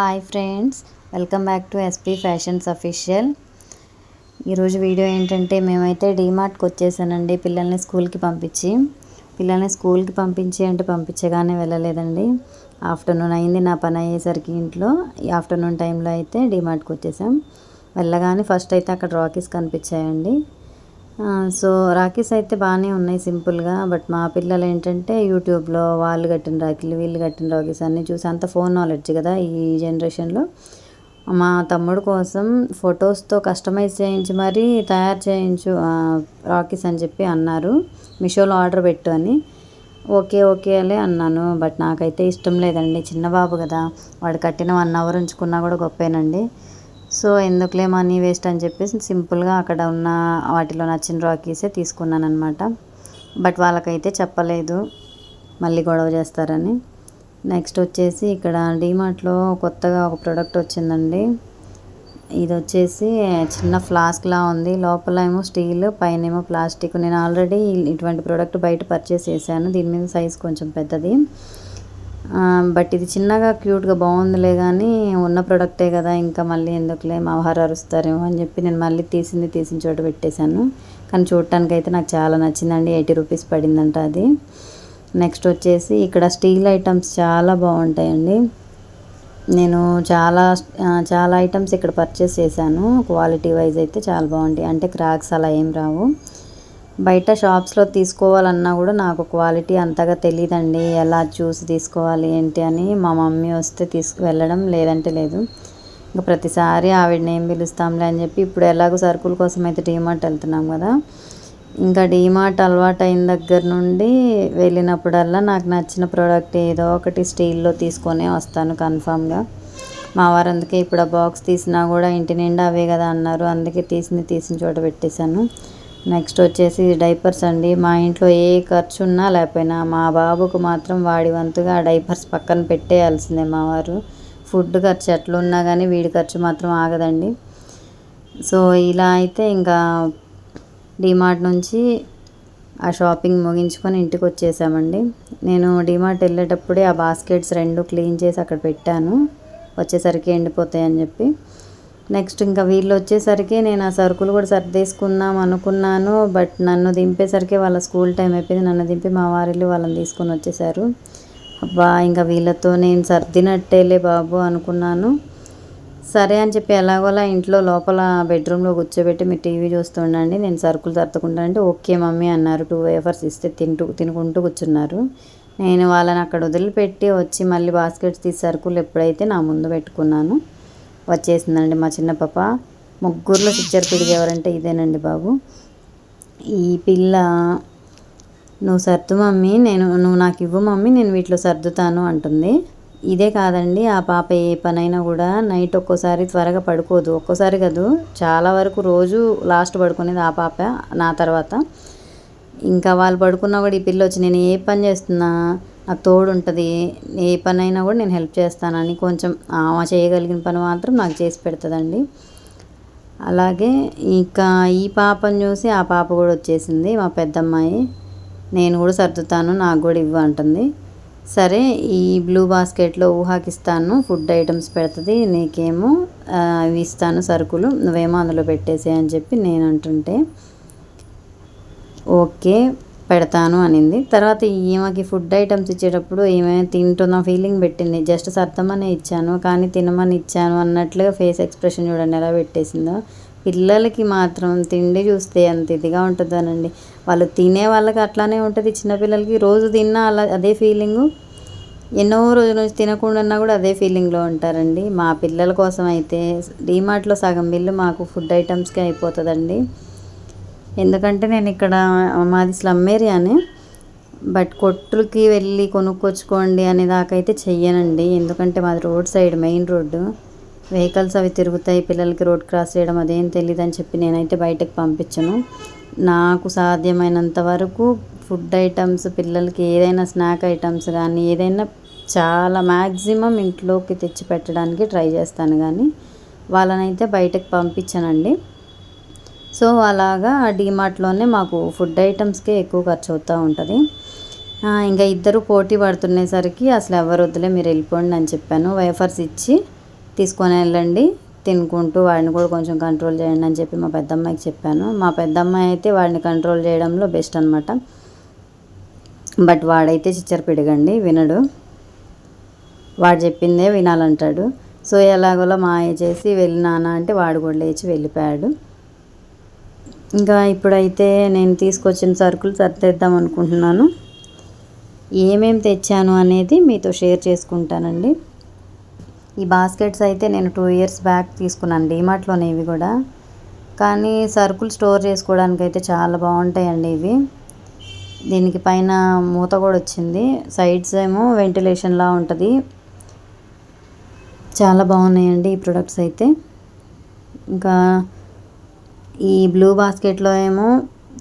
Hi friends welcome back to SP fashions official ఈరోజు video ఏంటంటే మేమైతే డీమార్ట్కి వచ్చేసానండి. పిల్లల్ని స్కూల్కి పంపించి. పిల్లల్ని స్కూల్కి పంపించి అంటే పంపించగానే వెళ్ళలేదండి. ఆఫ్టర్నూన్ అయింది నా పని అయ్యేసరికి ఇంట్లో. ఈ ఆఫ్టర్నూన్ టైంలో అయితే డీమార్ట్కి వచ్చేసాం. వెళ్ళగానే ఫస్ట్ అయితే అక్కడ రాకీస్ కనిపించాయండి. సో రాఖీస్ అయితే బాగానే ఉన్నాయి సింపుల్గా బట్ మా పిల్లలు ఏంటంటే యూట్యూబ్లో వాళ్ళు కట్టిన రాఖీలు వీళ్ళు కట్టిన రాఖీస్ అన్నీ చూసి అంత ఫోన్ నాలెడ్జ్ కదా ఈ జనరేషన్లో. మా తమ్ముడు కోసం ఫొటోస్తో కస్టమైజ్ చేయించి మరీ తయారు చేయించు రాకీస్ అని చెప్పి అన్నారు. మీషోలో ఆర్డర్ పెట్టు అని. ఓకే ఓకే అలే అన్నాను బట్ నాకైతే ఇష్టం లేదండి. చిన్న బాబు కదా వాడు కట్టిన వన్ అవర్ ఉంచుకున్నా కూడా గొప్పేనండి. సో ఎందుకులే మనీ వేస్ట్ అని చెప్పేసి సింపుల్గా అక్కడ ఉన్న వాటిలో నచ్చిన రాకీసే తీసుకున్నాను అనమాట బట్ వాళ్ళకైతే చెప్పలేదు మళ్ళీ గొడవ చేస్తారని. నెక్స్ట్ వచ్చేసి ఇక్కడ డీమార్ట్లో కొత్తగా ఒక ప్రోడక్ట్ వచ్చిందండి. ఇది వచ్చేసి చిన్న ఫ్లాస్క్లా ఉంది. లోపల ఏమో స్టీల్ పైన ఏమో ప్లాస్టిక్. నేను ఆల్రెడీ ఇటువంటి ప్రోడక్ట్ బయట పర్చేస్ చేశాను. దీని మీద సైజ్ కొంచెం పెద్దది. బట్ ఇది చిన్నగా క్యూట్గా బాగుందిలే కానీ ఉన్న ప్రొడక్టే కదా ఇంకా మళ్ళీ ఎందుకులే మా వారు అరుస్తారేమో అని చెప్పి నేను మళ్ళీ తీసింది తీసిన చోట పెట్టేశాను. కానీ చూడటానికి అయితే నాకు చాలా నచ్చిందండి ఎయిటీ రూపీస్ పడిందంట అది. నెక్స్ట్ వచ్చేసి ఇక్కడ స్టీల్ ఐటమ్స్ చాలా బాగుంటాయండి నేను చాలా చాలా ఐటమ్స్ ఇక్కడ పర్చేస్ చేశాను. క్వాలిటీ వైజ్ అయితే చాలా బాగుంటాయి అంటే క్రాక్స్ అలా ఏం రావు. బయట షాప్స్లో తీసుకోవాలన్నా కూడా నాకు క్వాలిటీ అంతగా తెలియదండి ఎలా చూసి తీసుకోవాలి ఏంటి అని మా మమ్మీ వస్తే తీసుకు వెళ్ళడం లేదంటే లేదు. ఇంకా ప్రతిసారి ఆవిడని ఏం పిలుస్తాంలే అని చెప్పి ఇప్పుడు ఎలాగో సరుకుల కోసం అయితే డీమార్ట్ వెళ్తున్నాం కదా. ఇంకా డీమార్ట్ అలవాటు అయిన దగ్గర నుండి వెళ్ళినప్పుడల్లా నాకు నచ్చిన ప్రోడక్ట్ ఏదో ఒకటి స్టీల్లో తీసుకొనే వస్తాను కన్ఫామ్గా. మా వారు అందుకే ఇప్పుడు ఆ బాక్స్ తీసినా కూడా ఇంటి నిండా అవే కదా అన్నారు. అందుకే తీసింది తీసిన చోట పెట్టేశాను. నెక్స్ట్ వచ్చేసి డైపర్స్ అండి. మా ఇంట్లో ఏ ఖర్చు ఉన్నా లేకపోయినా మా బాబుకు మాత్రం వాడి వంతుగా డైపర్స్ పక్కన పెట్టేయాల్సిందే మా వారు. ఫుడ్ ఖర్చు ఎట్లున్నా కానీ వీడి ఖర్చు మాత్రం ఆగదండి. సో ఇలా అయితే ఇంకా డిమార్ట్ నుంచి ఆ షాపింగ్ ముగించుకొని ఇంటికి వచ్చేసామండి. నేను డిమార్ట్ వెళ్ళేటప్పుడే ఆ బాస్కెట్స్ రెండు క్లీన్ చేసి అక్కడ పెట్టాను. వచ్చేసరికి ఎండిపోతాయని చెప్పి. నెక్స్ట్ ఇంకా వీళ్ళు వచ్చేసరికి నేను ఆ సరుకులు కూడా సర్దేసుకుందాం అనుకున్నాను బట్ నన్ను దింపేసరికి వాళ్ళ స్కూల్ టైం అయిపోయింది. నన్ను దింపి మా వారిల్లు వాళ్ళని తీసుకొని వచ్చేసారు. అబ్బా ఇంకా వీళ్ళతో నేను సర్దినట్టేలే బాబు అనుకున్నాను. సరే అని చెప్పి ఎలాగోలా ఇంట్లో లోపల బెడ్రూమ్లో కూర్చోబెట్టి మీరు టీవీ చూస్తుండండి నేను సరుకులు తరుతుకుంటా అంటే ఓకే మమ్మీ అన్నారు. టూ వేఫర్స్ ఇస్తే తింటూ తినుకుంటూ కూర్చున్నారు. నేను వాళ్ళని అక్కడ వదిలిపెట్టి వచ్చి మళ్ళీ బాస్కెట్స్ తీసి సరుకులు ఎప్పుడైతే నా ముందు పెట్టుకున్నాను. వచ్చేసిందండి మా చిన్న పాప. ముగ్గురులో పిక్చర్ పిడిగి ఎవరంటే ఇదేనండి బాబు. ఈ పిల్ల నువ్వు సర్దు మమ్మీ నేను నువ్వు నాకు ఇవ్వు మమ్మీ నేను వీటిలో సర్దుతాను అంటుంది. ఇదే కాదండి ఆ పాప ఏ పనైనా కూడా నైట్ ఒక్కోసారి త్వరగా పడుకోదు. ఒక్కోసారి కాదు చాలా వరకు రోజు లాస్ట్ పడుకునేది ఆ పాప నా తర్వాత. ఇంకా వాళ్ళు పడుకున్నా కూడా ఈ పిల్ల వచ్చి నేను ఏ పని చేస్తున్నా? నాకు తోడు ఉంటుంది ఏ పని అయినా కూడా నేను హెల్ప్ చేస్తానని కొంచెం ఆమె చేయగలిగిన పని మాత్రం నాకు చేసి పెడుతుందండి. అలాగే ఇంకా ఈ పాపను చూసి ఆ పాప కూడా వచ్చేసింది మా పెద్దమ్మాయి. నేను కూడా సర్దుతాను నాకు కూడా ఇవ్వ అంటుంది. సరే ఈ బ్లూ బాస్కెట్లో ఊహాకి ఇస్తాను ఫుడ్ ఐటమ్స్ పెడుతుంది నీకేమో అవి ఇస్తాను సరుకులు నువ్వేమో అందులో పెట్టేసే అని చెప్పి నేను అంటుంటే ఓకే. పెడతాను అనింది. తర్వాత ఈమెకి ఫుడ్ ఐటమ్స్ ఇచ్చేటప్పుడు ఈమె తింటున్న ఫీలింగ్ పెట్టింది. జస్ట్ సర్దమనే ఇచ్చాను కానీ తినమని ఇచ్చాను అన్నట్లుగా ఫేస్ ఎక్స్ప్రెషన్ చూడండి ఎలా పెట్టేసిందో. పిల్లలకి మాత్రం తిండి చూస్తే అంత ఇదిగా ఉంటుందనండి. వాళ్ళు తినే వాళ్ళకి అట్లానే ఉంటుంది. చిన్నపిల్లలకి రోజు తిన్నా అలా అదే ఫీలింగు. ఎన్నో రోజుల నుంచి తినకుండా కూడా అదే ఫీలింగ్లో ఉంటారండి. మా పిల్లల కోసం అయితే డీమార్ట్లో సగం బిల్లు మాకు ఫుడ్ ఐటమ్స్కే అయిపోతుందండి. ఎందుకంటే నేను ఇక్కడ మాది స్లమ్ ఏరియానే బట్ కొట్టులకి వెళ్ళి కొనుక్కొచ్చుకోండి అనే దాకైతే చెయ్యనండి. ఎందుకంటే మాది road side main road. Vehicles అవి తిరుగుతాయి పిల్లలకి రోడ్ క్రాస్ చేయడం అదేం తెలియదు అని చెప్పి నేనైతే బయటకు పంపించను. నాకు సాధ్యమైనంత వరకు ఫుడ్ ఐటమ్స్ పిల్లలకి ఏదైనా స్నాక్ ఐటమ్స్ కానీ ఏదైనా చాలా మ్యాక్సిమం ఇంట్లోకి తెచ్చి పెట్టడానికి ట్రై చేస్తాను కానీ వాళ్ళనైతే బయటకు పంపించనండి. సో అలాగా డీమార్ట్లోనే మాకు ఫుడ్ ఐటమ్స్కే ఎక్కువ ఖర్చు అవుతూ ఉంటుంది ఇంకా ఇద్దరు పోటీ పడుతునేసరికి అసలు ఎవరు వద్దులే మీరు వెళ్ళిపోండి అని చెప్పాను. వైఫర్స్ ఇచ్చి తీసుకొని వెళ్ళండి తినుకుంటూ వాడిని కూడా కొంచెం కంట్రోల్ చేయండి అని చెప్పి మా పెద్దమ్మాయికి చెప్పాను. మా పెద్దమ్మాయి అయితే వాడిని కంట్రోల్ చేయడంలో బెస్ట్ అనమాట బట్ వాడైతే చిచ్చర పిడగండి వినడు. వాడు చెప్పిందే వినాలంటాడు. సో ఎలాగోలా మాయ చేసి వెళ్ళినానా అంటే వాడు కూడా లేచి వెళ్ళిపోయాడు. ఇంకా ఇప్పుడైతే నేను తీసుకొచ్చిన సరుకులు సర్దేద్దాం అనుకుంటున్నాను. ఏమేం తెచ్చాను అనేది మీతో షేర్ చేసుకుంటానండి. ఈ బాస్కెట్స్ అయితే నేను టూ ఇయర్స్ బ్యాక్ తీసుకున్నాను డీమార్ట్లోనే ఇవి కూడా. కానీ సరుకులు స్టోర్ చేసుకోవడానికి అయితే చాలా బాగుంటాయండి ఇవి. దీనికి పైన మూత కూడా వచ్చింది. సైడ్స్ ఏమో వెంటిలేషన్లా ఉంటుంది. చాలా బాగున్నాయండి ఈ ప్రొడక్ట్స్ అయితే. ఇంకా ఈ బ్లూ బాస్కెట్లో ఏమో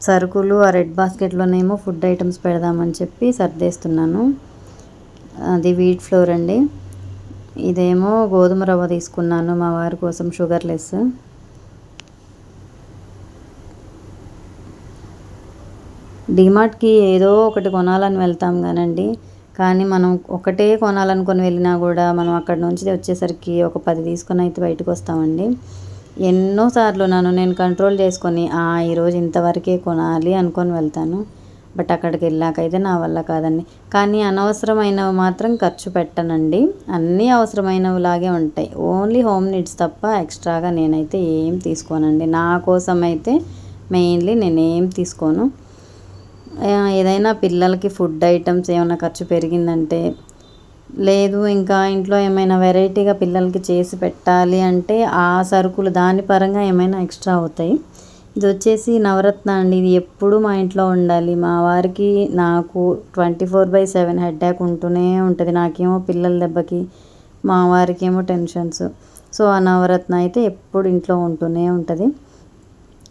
సరుకులు ఆ రెడ్ బాస్కెట్లోనేమో ఫుడ్ ఐటమ్స్ పెడదామని చెప్పి సర్దేస్తున్నాను. అది వీట్ ఫ్లోర్ అండి. ఇదేమో గోధుమ రవ్వ తీసుకున్నాను మా వారి కోసం షుగర్ లెస్ డిమార్ట్కి ఏదో ఒకటి కొనాలని వెళ్తాం కానండి. కానీ మనం ఒకటే కొనాలనుకొని వెళ్ళినా కూడా మనం అక్కడ నుంచి వచ్చేసరికి ఒక పది తీసుకొని అయితే బయటకు వస్తామండి. ఎన్నోసార్లు నన్ను నేను కంట్రోల్ చేసుకొని ఈరోజు ఇంతవరకే కొనాలి అనుకొని వెళ్తాను. బట్ అక్కడికి వెళ్ళాకైతే నా వల్ల కాదండి. కానీ అనవసరమైనవి మాత్రం ఖర్చు పెట్టనండి. అన్నీ అవసరమైనవిలాగే ఉంటాయి. ఓన్లీ హోమ్ నీడ్స్ తప్ప ఎక్స్ట్రాగా నేనైతే ఏం తీసుకోనండి. నా కోసం అయితే మెయిన్లీ నేనేం తీసుకోను. ఏదైనా పిల్లలకి ఫుడ్ ఐటమ్స్ ఏమైనా ఖర్చు పెరిగిందంటే లేదు ఇంకా ఇంట్లో ఏమైనా వెరైటీగా పిల్లలకి చేసి పెట్టాలి అంటే ఆ సరుకులు దాని పరంగా ఏమైనా ఎక్స్ట్రా అవుతాయి. ఇది వచ్చేసి నవరత్న అండి. ఇది ఎప్పుడు మా ఇంట్లో ఉండాలి. మా వారికి నాకు twenty four by seven head ఉంటూనే ఉంటుంది. నాకేమో పిల్లల దెబ్బకి మా వారికి ఏమో టెన్షన్స్. సో ఆ నవరత్న అయితే ఎప్పుడు ఇంట్లో ఉంటూనే ఉంటుంది.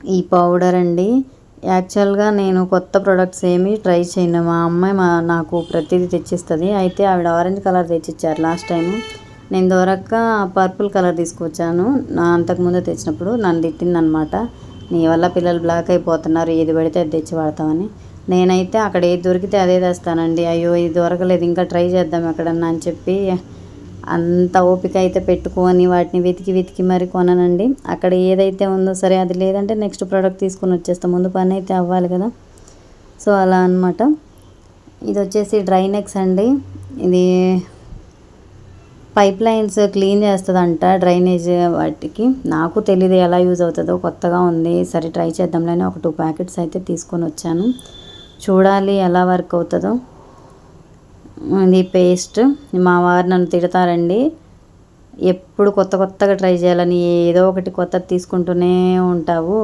ఈ పౌడర్ అండి యాక్చువల్గా నేను కొత్త ప్రొడక్ట్స్ ఏమి ట్రై చేయను. మా అమ్మాయి మా నాకు ప్రతిదీ తెచ్చిస్తుంది. అయితే ఆవిడ ఆరెంజ్ కలర్ తెచ్చిచ్చారు లాస్ట్ టైము. నేను దొరక్క పర్పుల్ కలర్ తీసుకొచ్చాను. నా అంతకుముందు తెచ్చినప్పుడు నన్ను తిట్టిందనమాట నీ వల్ల పిల్లలు బ్లాక్ అయిపోతున్నారు. ఏది పడితే అది తెచ్చి వాడతామని. నేనైతే అక్కడ ఏది దొరికితే అదే తెస్తానండి. అయ్యో ఇది దొరకలేదు. ఇంకా ట్రై చేద్దాం ఎక్కడన్నా అని చెప్పి అంత ఓపిక అయితే పెట్టుకొని వాటిని వెతికి వెతికి మరి కొననండి. అక్కడ ఏదైతే ఉందో సరే అది లేదంటే నెక్స్ట్ ప్రోడక్ట్ తీసుకొని వచ్చేస్తాం. ముందు పని అయితే అవ్వాలి కదా. సో అలా అనమాట ఇది వచ్చేసి డ్రైనెక్స్ అండి. ఇది పైప్ లైన్స్ క్లీన్ చేస్తుందంట డ్రైనేజ్ వాటికి. నాకు తెలియదు ఎలా యూజ్ అవుతుందో కొత్తగా ఉంది. సరే ట్రై చేద్దాంలేని ఒక టూ ప్యాకెట్స్ అయితే తీసుకొని వచ్చాను. చూడాలి ఎలా వర్క్ అవుతుందో. ఇది పేస్ట్ మా వారు నన్ను తిడతారండి. ఎప్పుడు కొత్త కొత్తగా ట్రై చేయాలని ఏదో ఒకటి కొత్త తీసుకుంటూనే ఉంటావు.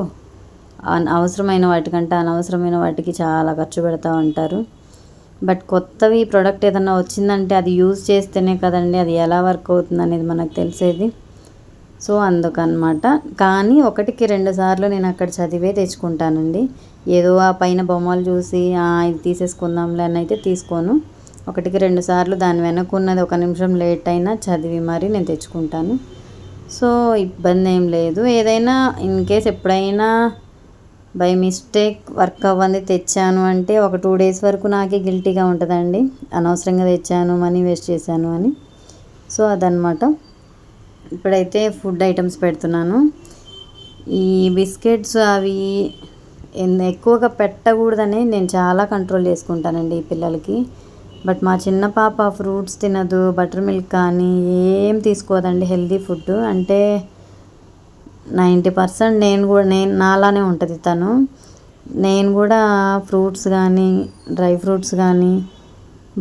అవసరమైన వాటికంటే అనవసరమైన వాటికి చాలా ఖర్చు పెడతా ఉంటారు. బట్ కొత్తవి ప్రోడక్ట్ ఏదన్నా వచ్చిందంటే అది యూజ్ చేస్తేనే కదండి అది ఎలా వర్క్ అవుతుంది అనేది మనకు తెలిసేది. సో అందుకనమాట. కానీ ఒకటికి రెండు సార్లు నేను అక్కడ చదివే తెచ్చుకుంటానండి. ఏదో ఆ పైన బొమ్మలు చూసి ఇది తీసేసుకుందాంలే అని అయితే తీసుకోను. ఒకటికి రెండు సార్లు దాని వెనకున్నది ఒక నిమిషం లేట్ అయినా చదివి మరి నేను తెచ్చుకుంటాను. సో ఇబ్బంది ఏం లేదు. ఏదైనా ఇన్ కేస్ ఎప్పుడైనా బై మిస్టేక్ వర్క్ అవ్వంది తెచ్చాను అంటే ఒక టూ డేస్ వరకు నాకే గిల్టీగా ఉంటుందండి. అనవసరంగా తెచ్చాను మనీ వేస్ట్ చేశాను అని. సో అదనమాట ఇప్పుడైతే ఫుడ్ ఐటమ్స్ పెడుతున్నాను. ఈ బిస్కెట్స్ అవి ఎక్కువగా పెట్టకూడదని నేను చాలా కంట్రోల్ చేసుకుంటానండి ఈ పిల్లలకి. బట్ మా చిన్న పాప ఫ్రూట్స్ తినదు బటర్ మిల్క్ కానీ ఏం తీసుకోదండి హెల్దీ ఫుడ్. అంటే నైంటీ పర్సెంట్ నేను కూడా నేను నాలానే ఉంటుంది తను. నేను కూడా ఫ్రూట్స్ కానీ డ్రై ఫ్రూట్స్ కానీ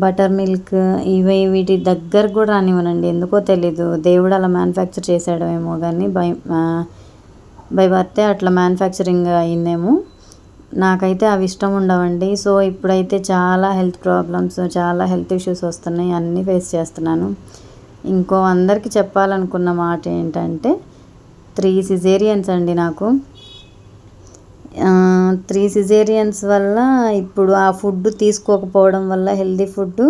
బటర్ మిల్క్ ఇవి వీటి దగ్గర కూడా రానివ్వనండి. ఎందుకో తెలీదు. దేవుడు అలా మ్యానుఫ్యాక్చర్ చేసాడేమో కానీ బై బై బర్తే అట్లా మ్యానుఫ్యాక్చరింగ్ అయిందేమో. నాకైతే అవి ఇష్టం ఉండవండి. సో ఇప్పుడైతే చాలా హెల్త్ ప్రాబ్లమ్స్ చాలా హెల్త్ ఇష్యూస్ వస్తున్నాయి. అన్నీ ఫేస్ చేస్తున్నాను. ఇంకో అందరికీ చెప్పాలనుకున్న మాట ఏంటంటే త్రీ సిజేరియన్స్ అండి నాకు. త్రీ సిజేరియన్స్ వల్ల ఇప్పుడు ఆ ఫుడ్ తీసుకోకపోవడం వల్ల హెల్దీ ఫుడ్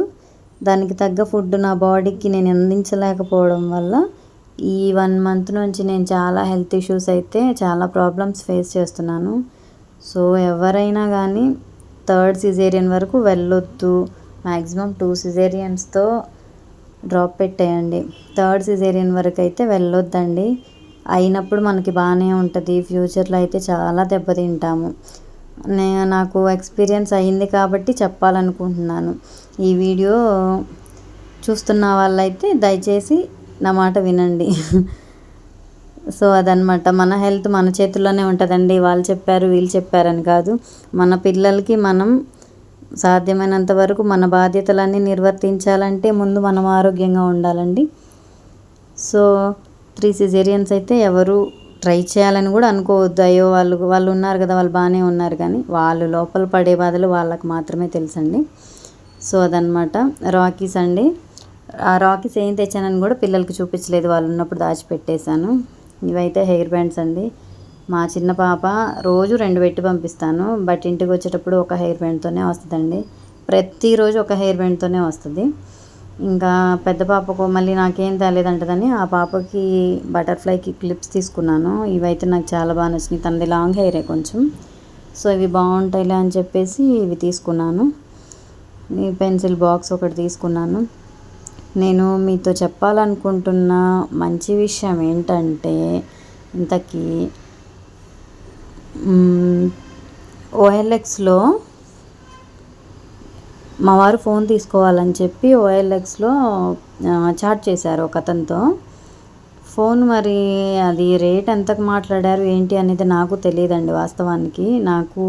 దానికి తగ్గ ఫుడ్ నా బాడీకి నేను అందించలేకపోవడం వల్ల ఈ వన్ మంత్ నుంచి నేను చాలా హెల్త్ ఇష్యూస్ అయితే చాలా ప్రాబ్లమ్స్ ఫేస్ చేస్తున్నాను. సో ఎవరైనా కానీ థర్డ్ సిజేరియన్ వరకు వెళ్ళొద్దు. మ్యాక్సిమం టూ సిజేరియన్స్తో డ్రాప్ పెట్టేయండి. థర్డ్ సిజేరియన్ వరకు అయితే వెళ్ళొద్దండి. అయినప్పుడు మనకి బాగానే ఉంటుంది. ఫ్యూచర్లో అయితే చాలా దెబ్బతింటాము. నే నాకు ఎక్స్పీరియన్స్ అయింది కాబట్టి చెప్పాలనుకుంటున్నాను. ఈ వీడియో చూస్తున్న వాళ్ళైతే దయచేసి నా మాట వినండి. సో అదనమాట మన హెల్త్ మన చేతుల్లోనే ఉంటుందండి. వాళ్ళు చెప్పారు వీళ్ళు చెప్పారని కాదు. మన పిల్లలకి మనం సాధ్యమైనంత వరకు మన బాధ్యతలన్నీ నిర్వర్తించాలంటే ముందు మనం ఆరోగ్యంగా ఉండాలండి. సో త్రీ సిజేరియన్స్ అయితే ఎవరు ట్రై చేయాలని కూడా అనుకోవద్దు. అయ్యో వాళ్ళు వాళ్ళు ఉన్నారు కదా వాళ్ళు బాగానే ఉన్నారు కానీ వాళ్ళు లోపల పడే బాధలు వాళ్ళకు మాత్రమే తెలుసండి. సో అదనమాట రాకీస్ అండి. ఆ రాకీస్ ఏం తెచ్చానని కూడా పిల్లలకి చూపించలేదు. వాళ్ళు ఉన్నప్పుడు దాచిపెట్టేశాను. ఇవైతే హెయిర్ బ్యాండ్స్ అండి. మా చిన్న పాప రోజు రెండు పెట్టి పంపిస్తాను. బట్ ఇంటికి వచ్చేటప్పుడు ఒక హెయిర్ బ్యాండ్తోనే వస్తుందండి. ప్రతిరోజు ఒక హెయిర్ బ్యాండ్తోనే వస్తుంది. ఇంకా పెద్ద పాపకు మళ్ళీ నాకేం తేలేదంటదని ఆ పాపకి బటర్ఫ్లైకి క్లిప్స్ తీసుకున్నాను. ఇవైతే నాకు చాలా బాగా నచ్చినాయి. తనది లాంగ్ హెయిరే కొంచెం. సో ఇవి బాగుంటాయిలే అని చెప్పేసి ఇవి తీసుకున్నాను. ఈ పెన్సిల్ బాక్స్ ఒకటి తీసుకున్నాను. నేను మీతో చెప్పాలనుకుంటున్న మంచి విషయం ఏంటంటే ఇంతకీ ఓఎల్ఎక్స్లో మా వారు ఫోన్ తీసుకోవాలని చెప్పి ఓఎల్ఎక్స్లో చాట్ చేశారు ఒక అతనితో ఫోన్ మరి అది రేట్ ఎంతకు మాట్లాడారు ఏంటి అనేది నాకు తెలియదండి వాస్తవానికి. నాకు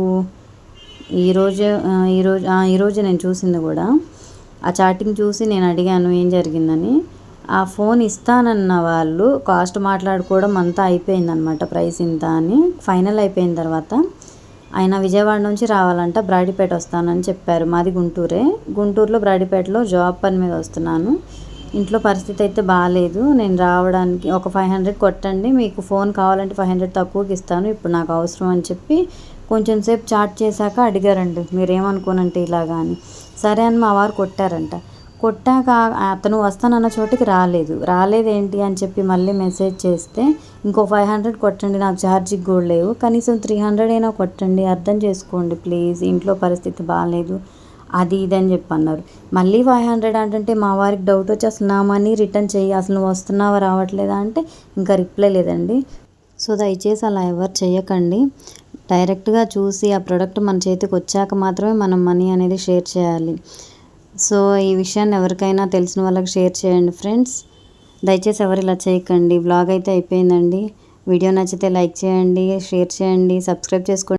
ఈరోజు ఈరోజు ఈరోజు నేను చూసింది కూడా. ఆ చాటింగ్ చూసి నేను అడిగాను ఏం జరిగిందని? ఆ ఫోన్ ఇస్తానన్న వాళ్ళు కాస్ట్ మాట్లాడుకోవడం అంతా అయిపోయిందనమాట ప్రైస్ ఇంత అని. ఫైనల్ అయిపోయిన తర్వాత ఆయన విజయవాడ నుంచి రావాలంట బ్రాడిపేట వస్తానని చెప్పారు. మాది గుంటూరే. గుంటూరులో బ్రాడిపేటలో జాబ్ పని మీద వస్తున్నాను. ఇంట్లో పరిస్థితి అయితే బాగాలేదు నేను రావడానికి ఒక ఫైవ్ హండ్రెడ్ కొట్టండి మీకు ఫోన్ కావాలంటే ఫైవ్ హండ్రెడ్ తక్కువకి ఇస్తాను ఇప్పుడు నాకు అవసరం అని చెప్పి కొంచెం సేపు చాట్ చేశాక అడిగారండి మీరేమనుకోనంటే ఇలాగా అని. సరే అని మా వారు కొట్టారంట. కొట్టాక అతను వస్తానన్న చోటికి రాలేదు. రాలేదేంటి అని చెప్పి మళ్ళీ మెసేజ్ చేస్తే ఇంకో ఫైవ్ హండ్రెడ్ కొట్టండి నాకు ఛార్జింగ్ కూడా లేవు. కనీసం త్రీ హండ్రెడ్ అయినా కొట్టండి అర్థం చేసుకోండి ప్లీజ్ ఇంట్లో పరిస్థితి బాగాలేదు అది ఇది అని చెప్పి అన్నారు. మళ్ళీ ఫైవ్ హండ్రెడ్ అంటే మా వారికి డౌట్ వచ్చి అసలు నా మనీ రిటర్న్ చెయ్యి అసలు నువ్వు వస్తున్నావా రావట్లేదా? అంటే ఇంకా రిప్లై లేదండి. సో దయచేసి అలా ఎవరు చేయకండి. డైరెక్ట్గా చూసి ఆ ప్రోడక్ట్ మన చేతికి వచ్చాక మాత్రమే మనం మనీ అనేది షేర్ చేయాలి. సో ఈ విషయాన్ని ఎవరికైనా తెలిసిన వాళ్ళకి షేర్ చేయండి ఫ్రెండ్స్. దయచేసి ఎవరు ఇలా చేయకండి. బ్లాగ్ అయితే అయిపోయిందండి. వీడియో నచ్చితే లైక్ చేయండి షేర్ చేయండి సబ్స్క్రైబ్ చేసుకోండి.